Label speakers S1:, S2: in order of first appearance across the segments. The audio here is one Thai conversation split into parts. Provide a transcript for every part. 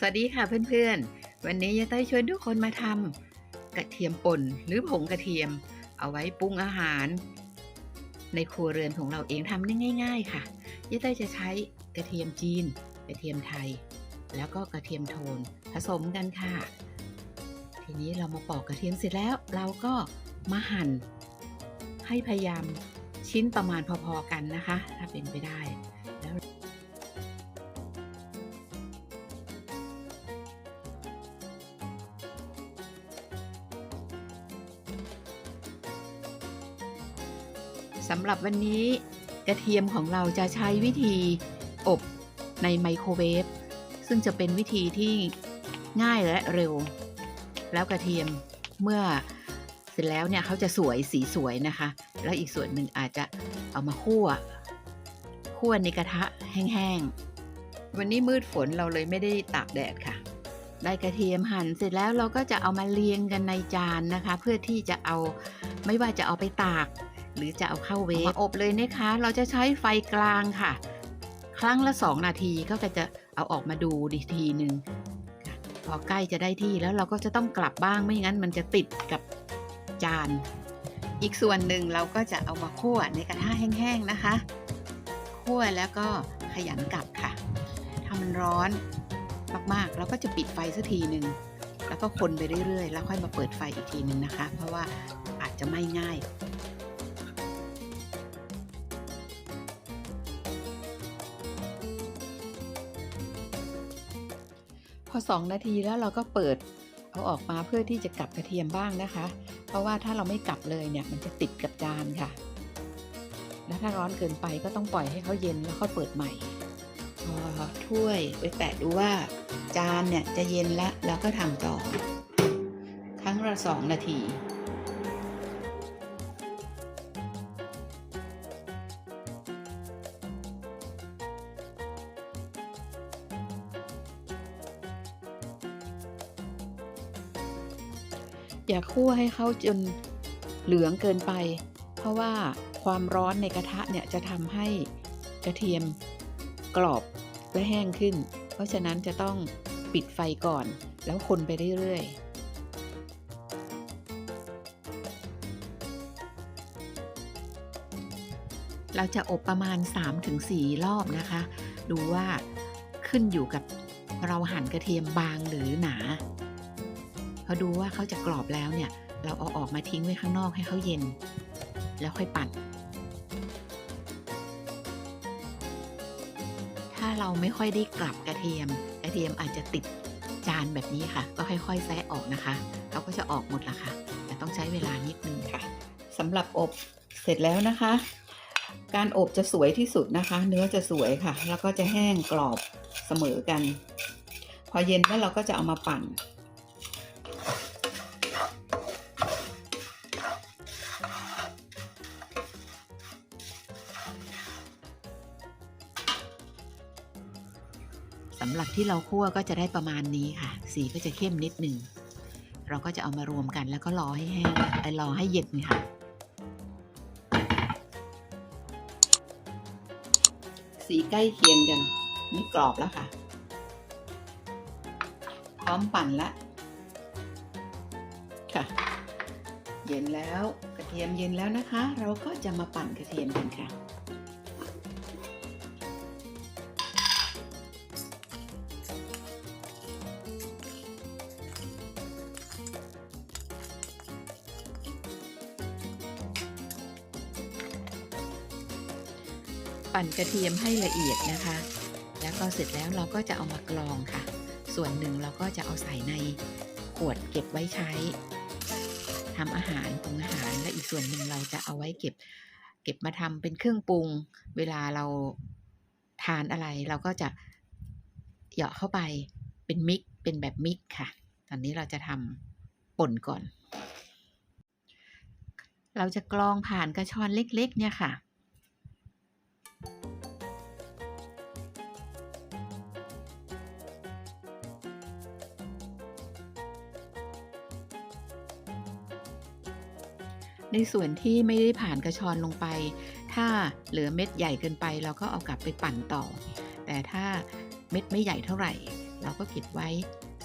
S1: สวัสดีค่ะเพื่อนๆ วันนี้ยายต้อยชวนทุกคนมาทำกระเทียมป่นหรือผงกระเทียม เอาไว้ปรุงอาหาร ในครัวเรือนของเราเองทำได้ง่าย ๆ ค่ะยายต้อยจะใช้กระเทียมจีน กระเทียมไทย แล้วก็กระเทียมโทนผสมกันค่ะ ทีนี้เรามาปอกกระเทียมเสร็จแล้ว เราก็มาหั่นให้พยายามชิ้นประมาณพอๆกันนะคะ ถ้าเป็นไปได้ สำหรับวันนี้กระเทียมของเราจะใช้วิธีอบในไมโครเวฟซึ่งจะเป็นวิธีที่ง่ายและเร็ว แล้วกระเทียมเมื่อเสร็จแล้วเนี่ยเขาจะสวยสีสวยนะคะ แล้วอีกส่วนหนึ่งอาจจะเอามาคั่วคั่วในกระทะแห้งๆวันนี้มืดฝนเราเลยไม่ได้ตากแดดค่ะ ได้กระเทียมหั่นเสร็จแล้วเราก็จะเอามาเรียงกันในจานนะคะ เพื่อที่จะเอาไม่ว่าจะเอาไปตาก หรือจะเอาเข้าเวฟมาอบเลยนะคะ เราจะใช้ไฟกลางค่ะ ครั้งละ 2 นาทีก็จะเอาออกมาดูดีทีหนึ่งพอใกล้จะได้ที่แล้วเราก็จะต้องกลับบ้างไม่งั้นมันจะติดกับจาน อีกส่วนหนึ่งเราก็จะเอามาคั่วในกระทะแห้งๆนะคะ คั่วแล้วก็ขยันกลับค่ะ ถ้ามันร้อนมากๆเราก็จะปิดไฟสักทีหนึ่งแล้วก็คนไปเรื่อยๆ แล้วค่อยมาเปิดไฟอีกทีหนึ่งนะคะ เพราะว่าอาจจะไม่ง่าย อ 2 นาทีแล้วเราก็เปิดเอาออกมาเพื่อที่จะกลับกระเทียมบ้างนะคะ เพราะว่าถ้าเราไม่กลับเลยเนี่ยมันจะติดกับจานค่ะ แล้วถ้าร้อนเกินไปก็ต้องปล่อยให้เขาเย็นแล้วค่อยเปิดใหม่พอถ้วยไปแตะดูว่า จานเนี่ยจะเย็นแล้วแล้วก็ทำต่อ ครั้งละสองนาที อย่าคั่วให้เขาจนเหลืองเกินไป เพราะว่าความร้อนในกระทะเนี่ยจะทำให้กระเทียมกรอบและแห้งขึ้น เพราะฉะนั้นจะต้องปิดไฟก่อน แล้วคนไปเรื่อยๆเราจะอบประมาณ 3-4 รอบนะคะ ดูว่าขึ้นอยู่กับเราหั่นกระเทียมบางหรือหนา พอดูว่าเขาจะกรอบแล้วเนี่ย เราเอาออกมาทิ้งไว้ข้างนอกให้เขาเย็น แล้วค่อยปั่น ถ้าเราไม่ค่อยได้กลับกระเทียม กระเทียมอาจจะติดจานแบบนี้ค่ะ ก็ค่อยๆแซะออกนะคะเขาก็จะออกหมดละค่ะ แต่ต้องใช้เวลานิดนึงค่ะสำหรับอบเสร็จแล้วนะคะ การอบจะสวยที่สุดนะคะ เนื้อจะสวยค่ะ แล้วก็จะแห้งกรอบเสมอกัน พอเย็นแล้วเราก็จะเอามาปั่น สำหรับที่เราคั่วก็จะได้ประมาณนี้ค่ะ สีก็จะเข้มนิดหนึ่ง เราก็จะเอามารวมกันแล้วก็รอให้แห้งไอรอให้เย็นค่ะ สีใกล้เคียงกันนี่กรอบแล้วค่ะ พร้อมปั่นละค่ะ เย็นแล้วกระเทียมเย็นแล้วนะคะ เราก็จะมาปั่นกระเทียมกันค่ะ ปั่นกระเทียมให้ละเอียดนะคะ แล้วก็เสร็จแล้วเราก็จะเอามากรองค่ะ ส่วนหนึ่งเราก็จะเอาใส่ในขวดเก็บไว้ใช้ทำอาหารปรุงอาหารและอีกส่วนหนึ่งเราจะเอาไว้เก็บ เก็บมาทำเป็นเครื่องปรุง เวลาเราทานอะไรเราก็จะเหยาะเข้าไปเป็นมิกเป็นแบบมิกค่ะ ตอนนี้เราจะทำป่นก่อน เราจะกรองผ่านกระชอนเล็ก ๆ เนี่ยค่ะ ในส่วนที่ไม่ได้ผ่านกระชอนลงไป ถ้าเหลือเม็ดใหญ่เกินไป เราก็เอากลับไปปั่นต่อ แต่ถ้าเม็ดไม่ใหญ่เท่าไหร่ เราก็เก็บไว้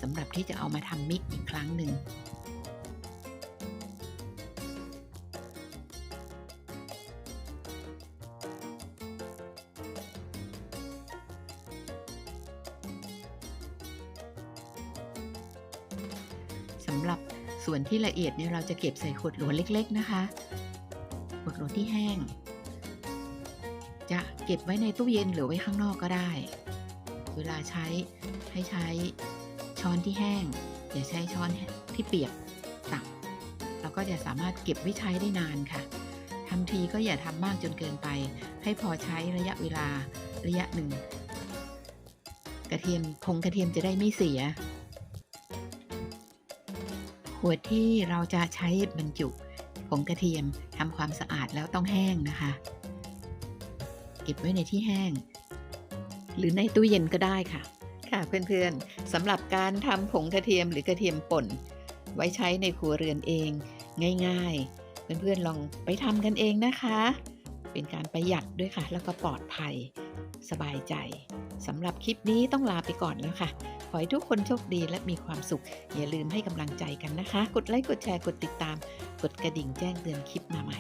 S1: สำหรับที่จะเอามาทำมิกอีกครั้งหนึ่งสำหรับ ส่วนที่ละเอียดเนี่ยเราจะเก็บใส่ขวดโหลเล็ก ๆ นะคะขวดโหลที่แห้ง จะเก็บไว้ในตู้เย็นหรือไว้ข้างนอกก็ได้ เวลาใช้ให้ใช้ช้อนที่แห้ง อย่าใช้ช้อนที่เปียกตักเราก็จะสามารถเก็บไว้ใช้ได้นานค่ะทำทีก็อย่าทำมากจนเกินไป ให้พอใช้ระยะเวลาระยะหนึ่ง กระเทียมผงกระเทียมจะได้ไม่เสีย ขวดที่เราจะใช้บรรจุผงกระเทียมทำความสะอาดแล้วต้องแห้งนะคะ เก็บไว้ในที่แห้ง หรือในตู้เย็นก็ได้ค่ะ ค่ะเพื่อนๆสำหรับการทำผงกระเทียมหรือกระเทียมป่น ไว้ใช้ในครัวเรือนเอง ง่าย ๆ เพื่อนๆลองไปทำกันเองนะคะ เป็นการประหยัดด้วยค่ะ แล้วก็ปลอดภัย สบายใจ สำหรับคลิปนี้ต้องลาไปก่อนแล้วค่ะ ขอให้ทุกคนโชคดีและมีความสุข อย่าลืมให้กำลังใจกันนะคะ กดไลค์กดแชร์กดติดตาม กดกระดิ่งแจ้งเตือนคลิปมาใหม่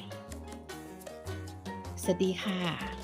S1: สวัสดีค่ะ